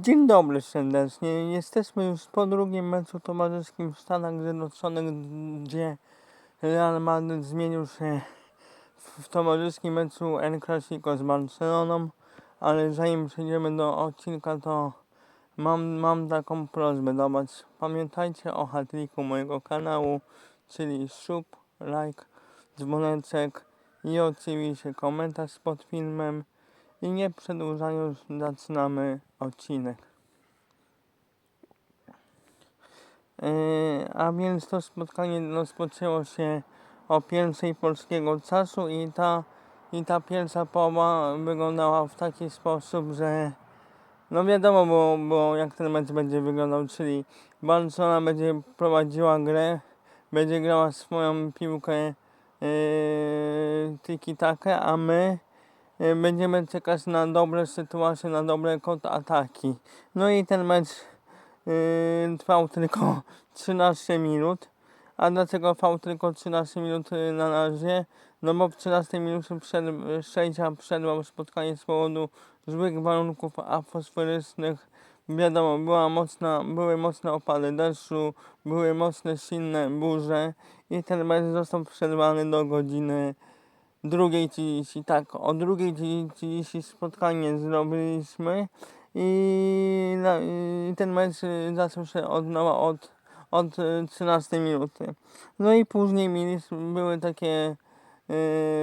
Dzień dobry serdecznie. Jesteśmy już po drugim meczu towarzyskim w Stanach Zjednoczonych, gdzie Real Madrid zmienił się w towarzyskim meczu El Clasico z Barceloną, ale zanim przejdziemy do odcinka, to mam, mam taką prośbę do Was. Pamiętajcie o hatliku mojego kanału, czyli sub, like, dzwoneczek i oczywiście komentarz pod filmem. I nie przedłużając, zaczynamy odcinek. Yy, a więc to spotkanie rozpoczęło się o pierwszej polskiego czasu i ta, i ta pierwsza połowa wyglądała w taki sposób, że no wiadomo było, było jak ten mecz będzie wyglądał, czyli Barcelona będzie prowadziła grę, będzie grała swoją piłkę yy, tiki-takę, a my będziemy czekać na dobre sytuacje, na dobre kontataki. No i ten mecz y, trwał tylko 13 minut. A dlaczego trwał tylko 13 minut y, na razie? No bo w 13 minucie przed, przejścia przerwał spotkanie z powodu złych warunków atmosferycznych. Wiadomo, była mocna, były mocne opady deszczu, były mocne, silne burze i ten mecz został przerwany do godziny drugiej 30. Tak, o drugiej 30 spotkanie zrobiliśmy i, na, i ten mecz zaczął się od nowa od, od y, 13 minuty. No i później mieliśmy, były takie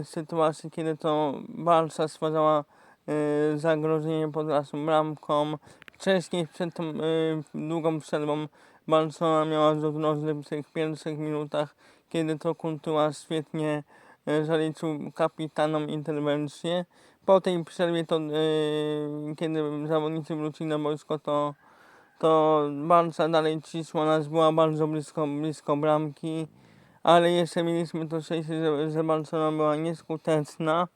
y, sytuacje, kiedy to Barca stwarzała y, zagrożenie pod naszą bramką. Wcześniej przed tą y, długą przerwą Barcelona miała równorzut w tych pierwszych minutach, kiedy to Kuntua świetnie zaliczył kapitanom interwencję. Po tej przerwie, to, e, kiedy zawodnicy wrócili na boisko, to, to Barca dalej cisła nas, była bardzo blisko, blisko bramki, ale jeszcze mieliśmy to szczęście, że, że Barcelona była nieskuteczna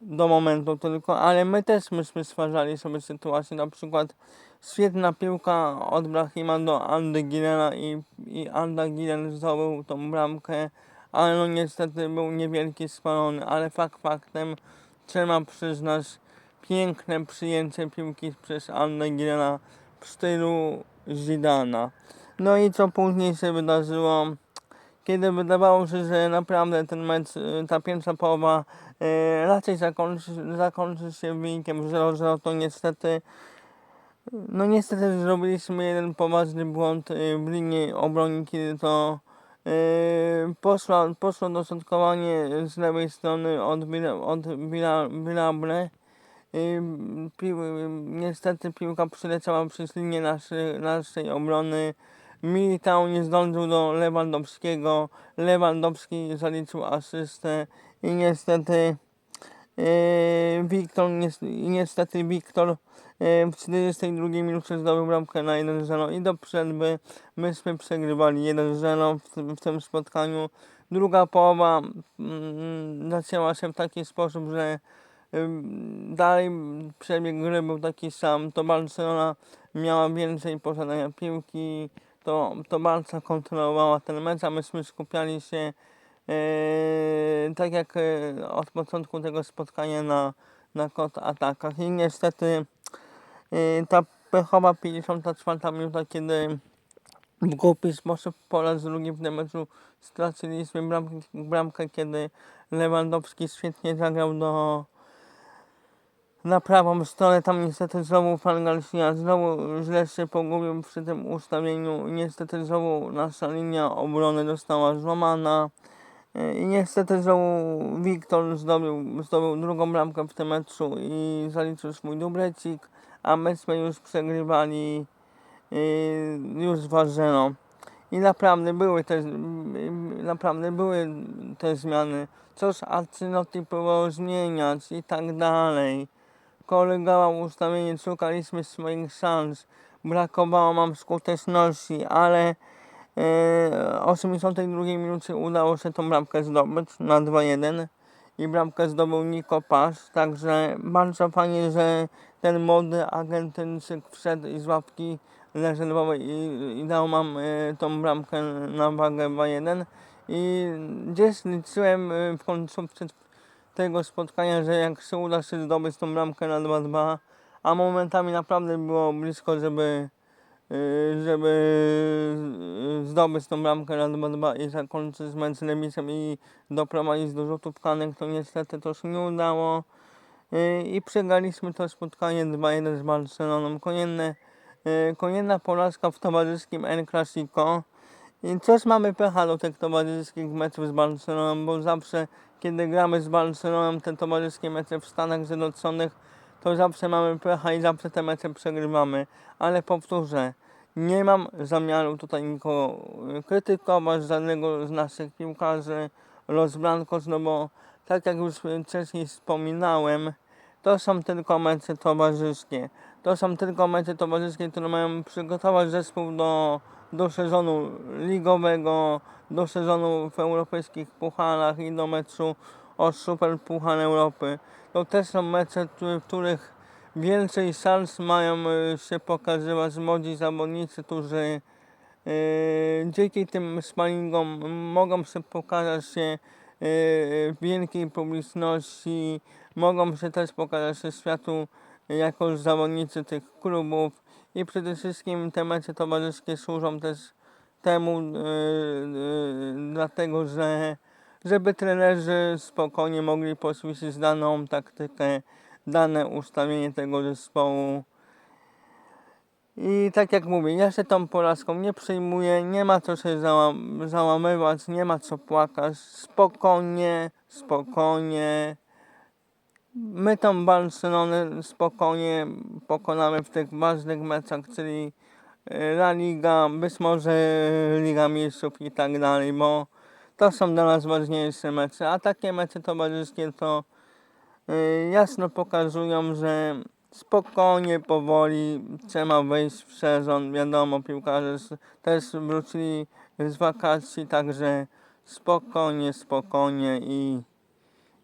do momentu tylko, ale my też myśmy stwarzali sobie sytuację, na przykład świetna piłka od Brahima do Andy Gilena i, i Anda Gilen zdobył tą bramkę, ale no niestety był niewielki spalony, ale fakt faktem trzeba przyznać piękne przyjęcie piłki przez Andę Gilena w stylu Zidana. No i co później się wydarzyło, kiedy wydawało się, że naprawdę ten mecz, y, ta pierwsza połowa y, raczej zakończy, zakończy się wynikiem 0-0, to niestety no niestety zrobiliśmy jeden poważny błąd y, w linii obrony, kiedy to yy, poszło, poszło dośrodkowanie z lewej strony od, od Villable. Yy, niestety piłka przyleciała przez linię naszej, naszej obrony. Militao nie zdążył do Lewandowskiego. Lewandowski zaliczył asystę i niestety Wiktor, nies- i niestety Wiktor yy, w 42 minucie zdobył bramkę na 1-0 i do przerwy myśmy przegrywali 1-0 w, tym- spotkaniu. Druga połowa mm, zaczęła się w taki sposób, że dalej przebieg gry był taki sam, to Barcelona miała więcej posiadania piłki, to, to Barca kontrolowała ten mecz, a myśmy skupiali się tak jak e, od początku tego spotkania na, na atakach. I niestety e, ta pechowa 54 minuta, kiedy w głupi sposób po raz drugi w tym meczu straciliśmy bramkę, bramkę kiedy Lewandowski świetnie zagrał do na prawą stronę, tam niestety znowu Fan Garcia znowu źle się pogubił przy tym ustawieniu, niestety znowu nasza linia obrony została złamana i niestety znowu Wiktor zdobył, zdobył drugą bramkę w tym meczu i zaliczył swój dublecik, a myśmy już przegrywali yy, już 2-0. I naprawdę były te, naprawdę były te zmiany. Coś Arcynoty próbował zmieniać i tak dalej. Korygował ustawienie, szukaliśmy swoich szans. Brakowało nam skuteczności, ale e, 82 minucie udało się tą bramkę zdobyć na 2-1 i bramkę zdobył Niko Pas, także bardzo fajnie, że ten młody Argentyńczyk wszedł z ławki rezerwowej i, i dał nam e, tą bramkę na wagę 2-1 i gdzieś liczyłem e, w końcówce tego spotkania, że jak się uda się zdobyć tą bramkę na 2-2, a momentami naprawdę było blisko, żeby y, żeby y, zdobyć tą bramkę raz, dwa, dwa i zakończyć mecz remisem i doprowadzić do rzutów kanek, to niestety to się nie udało. Y, I przegraliśmy to spotkanie 2-1 z Barceloną. Kolejne, y, kolejna porażka w towarzyskim El Clasico. I coś mamy pecha do tych towarzyskich meczów z Barceloną, bo zawsze kiedy gramy z Barceloną te towarzyskie mecze w Stanach Zjednoczonych, to zawsze mamy pecha i zawsze te mecze przegrywamy. Ale powtórzę, nie mam zamiaru tutaj nikogo y, krytykować, żadnego z naszych piłkarzy, Los Blancos, no bo tak jak już wcześniej wspominałem, to są tylko mecze towarzyskie. To są tylko mecze towarzyskie, które mają przygotować zespół do, do sezonu ligowego, do sezonu w europejskich pucharach i do meczu o Super Puchar Europy. To też są mecze, w których więcej szans mają y, się pokazywać młodzi zawodnicy, którzy y, dzięki tym sparingom mogą się pokazać się w wielkiej publiczności, mogą się też pokazać się światu jako zawodnicy tych klubów. I przede wszystkim te mecze towarzyskie służą też temu, dlatego że żeby trenerzy spokojnie mogli poćwiczyć daną taktykę, dane ustawienie tego zespołu. I tak jak mówię, ja się tą porażką nie przejmuję, nie ma co się załam, załamywać, nie ma co płakać. Spokojnie, spokojnie. My tą Barcelonę spokojnie pokonamy w tych ważnych meczach, czyli La Liga, być może Liga Mistrzów i tak dalej, bo to są dla nas ważniejsze mecze, a takie mecze towarzyskie to y, jasno pokazują, że spokojnie, powoli trzeba wejść w sezon. Wiadomo, piłkarze też wrócili z wakacji, także spokojnie, spokojnie i,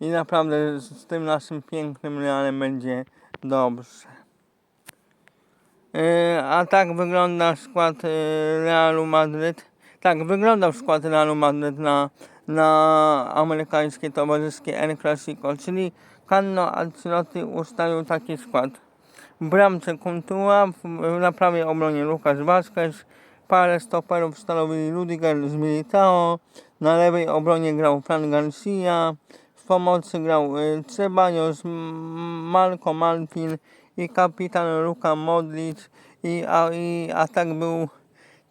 i naprawdę z, z tym naszym pięknym Realem będzie dobrze. Y, A tak wygląda skład y, Realu Madryt. Tak, wyglądał skład Realu Madryt na, na amerykańskie towarzyskie El Clasico, czyli Carlo Ancelotti ustalił taki skład. W bramce Kuntua, na prawej obronie Lucas Vazquez, parę stoperów stanowili Rudiger z Militao, na lewej obronie grał Fran Garcia, w pomocy grał y, Ceballos, Marco Malpin i kapitan Luka Modlic i, a, i atak był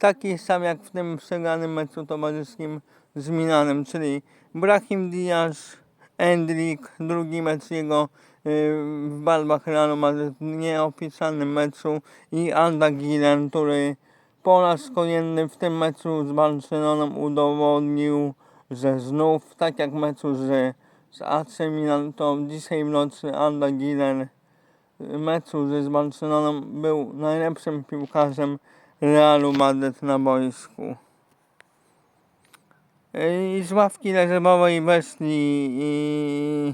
taki sam jak w tym przegranym meczu towarzyskim z Milanem, czyli Brahim Diaz, Endrik, drugi mecz jego y, w barwach Realu Madryt, w nieopisanym meczu i Anda Gilen, który po raz kolejny w tym meczu z Barceloną udowodnił, że znów, tak jak meczu z, z AC Milan, to dzisiaj w nocy Anda Gilen w meczu z Barceloną był najlepszym piłkarzem Realu Madryt na boisku. I z ławki rezerwowej weszli i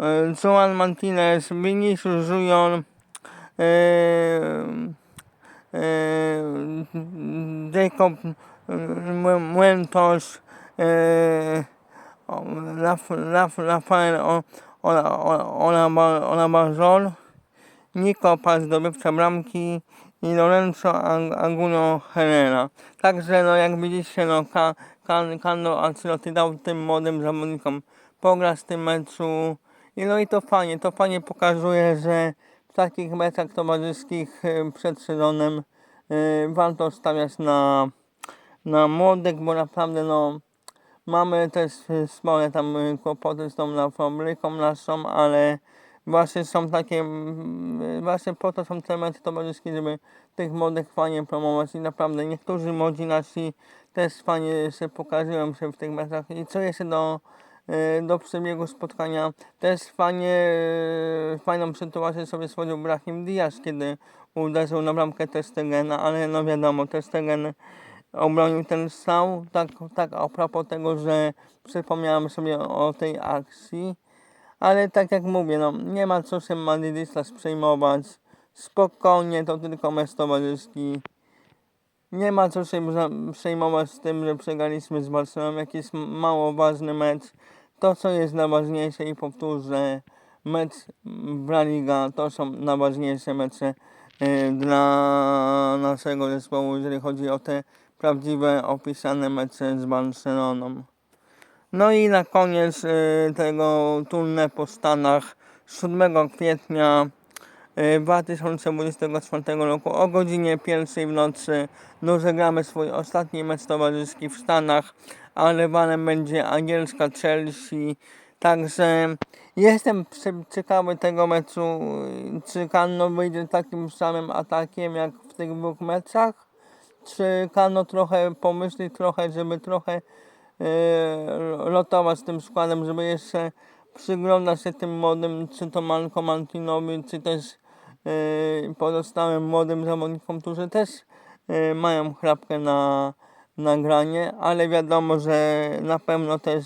e, Joan Martinez, Vinicius Junior, e, e, Jacob Muentos, Rafael O- Ola- Ola- Olaba- Olabazol, Nico Paz, zdobywca bramki i Lorenzo Aguno Herrera. Także no jak widzicie no Ka- Kan- Carlo Ancelotti dał tym młodym zawodnikom pograć w tym meczu i no i to fajnie, to fajnie pokazuje, że w takich meczach towarzyskich e, przed sezonem e, warto stawiać na, na młodych, bo naprawdę no mamy też e, spore tam kłopoty z tą fabryką naszą, ale właśnie są takie, mm, właśnie po to są te mecze towarzyskie, żeby tych młodych fajnie promować. I naprawdę niektórzy młodzi nasi też fajnie się pokazują się w tych meczach. I co jeszcze do, e, do przebiegu spotkania, też fajnie, e, fajną sytuację sobie stworzył Brahim Diaz, kiedy uderzył na bramkę Testegena, ale no wiadomo, Testegen obronił ten strzał, tak, tak a propos tego, że przypomniałem sobie o tej akcji, ale tak jak mówię, no nie ma co się Madrydzista przejmować, spokojnie, to tylko mecz towarzyski, nie ma co się przejmować z tym, że przegraliśmy z Barceloną, jakiś mało ważny mecz, to co jest najważniejsze i powtórzę, mecz La Liga to są najważniejsze mecze y, dla naszego zespołu, jeżeli chodzi o te prawdziwe, opisane mecze z Barceloną. No i na koniec y, tego turnieju po Stanach. 7 kwietnia y, 2024 roku o godzinie pierwszej w nocy. Rozegramy swój ostatni mecz towarzyski w Stanach, a rywalem będzie angielska Chelsea. Także jestem ciekawy tego meczu, y, czy Kano wyjdzie takim samym atakiem jak w tych dwóch meczach, czy Kano trochę pomyśli trochę, żeby trochę e, lotować tym składem, żeby jeszcze przyglądać się tym młodym, czy to Marco Martinowi, czy też e, pozostałym młodym zawodnikom, którzy też e, mają chrapkę na nagranie, ale wiadomo, że na pewno też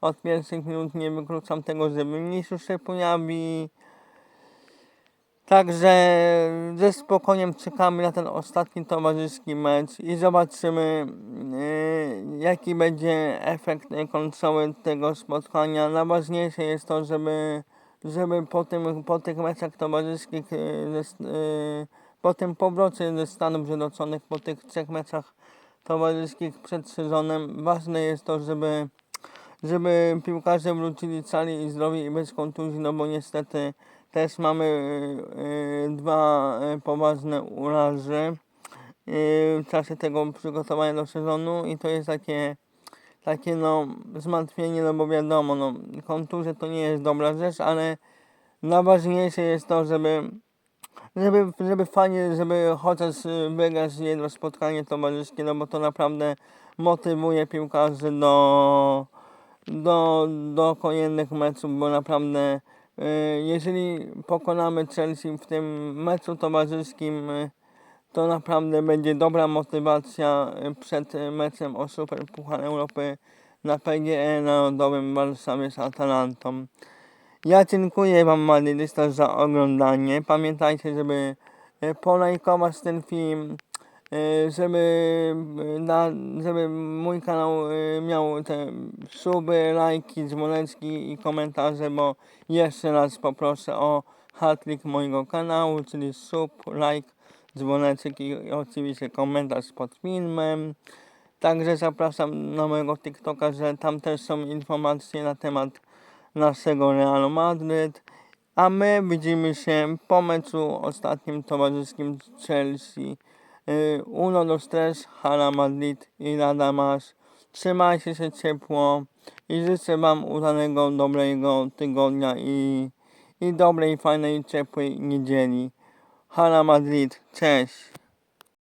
od pierwszych minut nie wykluczam tego, że Vinicius się pojawi. Także ze spokojem czekamy na ten ostatni towarzyski mecz i zobaczymy yy, jaki będzie efekt końcowy tego spotkania. Najważniejsze jest to, żeby, żeby po, tym, po tych meczach towarzyskich, s- yy, po tym powrocie ze Stanów Zjednoczonych, po tych trzech meczach towarzyskich przed sezonem, ważne jest to, żeby żeby piłkarze wrócili cali i zdrowi i bez kontuzji, no bo niestety też mamy y, dwa y, poważne urazy w czasie tego przygotowania do sezonu i to jest takie takie no zmartwienie, no bo wiadomo, no kontuzje to nie jest dobra rzecz, ale najważniejsze jest to, żeby żeby, żeby fajnie, żeby chociaż y, wygrać jedno spotkanie towarzyskie, no bo to naprawdę motywuje piłkarzy do do, do kolejnych meczów, bo naprawdę jeżeli pokonamy Chelsea w tym meczu towarzyskim, y, to naprawdę będzie dobra motywacja y, przed meczem o Super Puchar Europy na PGE Narodowym w Warszawie z Atalantą. Ja dziękuję Wam Madrydysta za oglądanie. Pamiętajcie, żeby polajkować ten film, żeby, y, na, żeby mój kanał y, miał te suby, lajki, dzwoneczki i komentarze, bo jeszcze raz poproszę o hatlik mojego kanału, czyli sub, like, dzwoneczek i, oczywiście komentarz pod filmem. Także zapraszam na mojego TikToka, że tam też są informacje na temat naszego Realu Madryt. A my widzimy się po meczu ostatnim towarzyskim Chelsea. Y, Uno dos tres, Hala Madrid i Rada Masz. Trzymajcie się ciepło i życzę Wam udanego, dobrego tygodnia i, i dobrej, fajnej, ciepłej niedzieli. Hala Madrid, cześć!